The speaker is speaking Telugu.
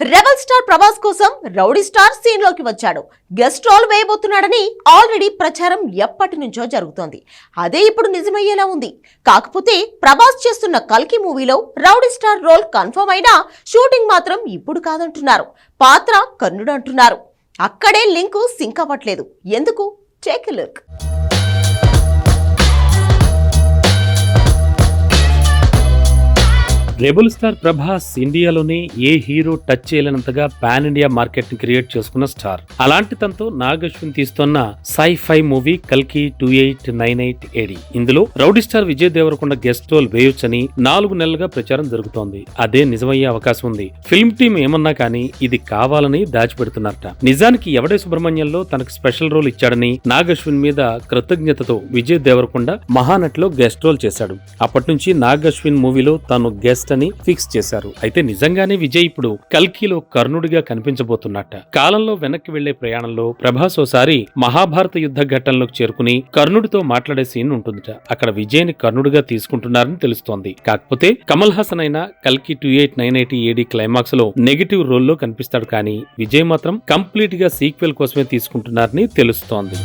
రెబల్ స్టార్ ప్రభాస్ కోసం రౌడీ స్టార్ సీన్లోకి వచ్చాడు. గెస్ట్ రోల్ వేయబోతున్నాడని ఆల్రెడీ ప్రచారం ఎప్పటి నుంచో జరుగుతోంది. అదే ఇప్పుడు నిజమయ్యేలా ఉంది. కాకపోతే ప్రభాస్ చేస్తున్న కల్కి మూవీలో రౌడీ స్టార్ రోల్ కన్ఫర్మ్ అయినా షూటింగ్ మాత్రం ఇప్పుడు కాదంటున్నారు. పాత్ర కర్ణుడు అంటున్నారు. అక్కడే లింకు సింక్ అవ్వట్లేదు. ఎందుకు? Take look. Rebel star Prabhas ఇండియాలోనే ఏ హీరో టచ్ చేయలేనంతగా పాన్ ఇండియా మార్కెట్ని క్రియేట్ చేసుకున్న స్టార్. అలాంటి తనతో నాగ్ అశ్విన్ తీస్తున్న సై ఫై మూవీ కల్కి two eight nine eight AD ఇందులో rowdy star Vijay Deverakonda guest role వేయొచ్చని నాలుగు నెలలుగా ప్రచారం జరుగుతోంది. అదే నిజమయ్యే అవకాశం ఉంది. ఫిల్మ్ టీం ఏమన్నా కానీ ఇది కావాలని దాచిపెడుతున్నారట. నిజానికి ఎవడే సుబ్రహ్మణ్యంలో తనకు స్పెషల్ రోల్ ఇచ్చాడని నాగ్ అశ్విన్ మీద కృతజ్ఞతతో విజయ్ దేవరకొండ మహానట్లో గెస్ట్ రోల్ చేశాడు. అప్పటి నుంచి నాగ్ అశ్విన్ మూవీలో తాను గెస్ట్ అని ఫిక్స్ చేశారు. అయితే నిజంగానే విజయ్ ఇప్పుడు కల్కిలో కర్ణుడిగా కనిపించబోతున్నట్ట. కాలంలో వెనక్కి వెళ్ళే ప్రయాణంలో ప్రభాస్ ఓసారి మహాభారత యుద్ధ ఘట్టంలోకి చేరుకుని కర్ణుడితో మాట్లాడే సీన్ ఉంటుందిట. అక్కడ విజయ్ని కర్ణుడిగా తీసుకుంటున్నారని తెలుస్తోంది. కాకపోతే కమల్ హాసన్ అయిన కల్కి two eight nine eighty AD క్లైమాక్స్లో నెగిటివ్ రోల్లో కనిపిస్తాడు కానీ విజయ్ మాత్రం కంప్లీట్గా సీక్వెల్ కోసమే తీసుకుంటున్నారని తెలుస్తోంది.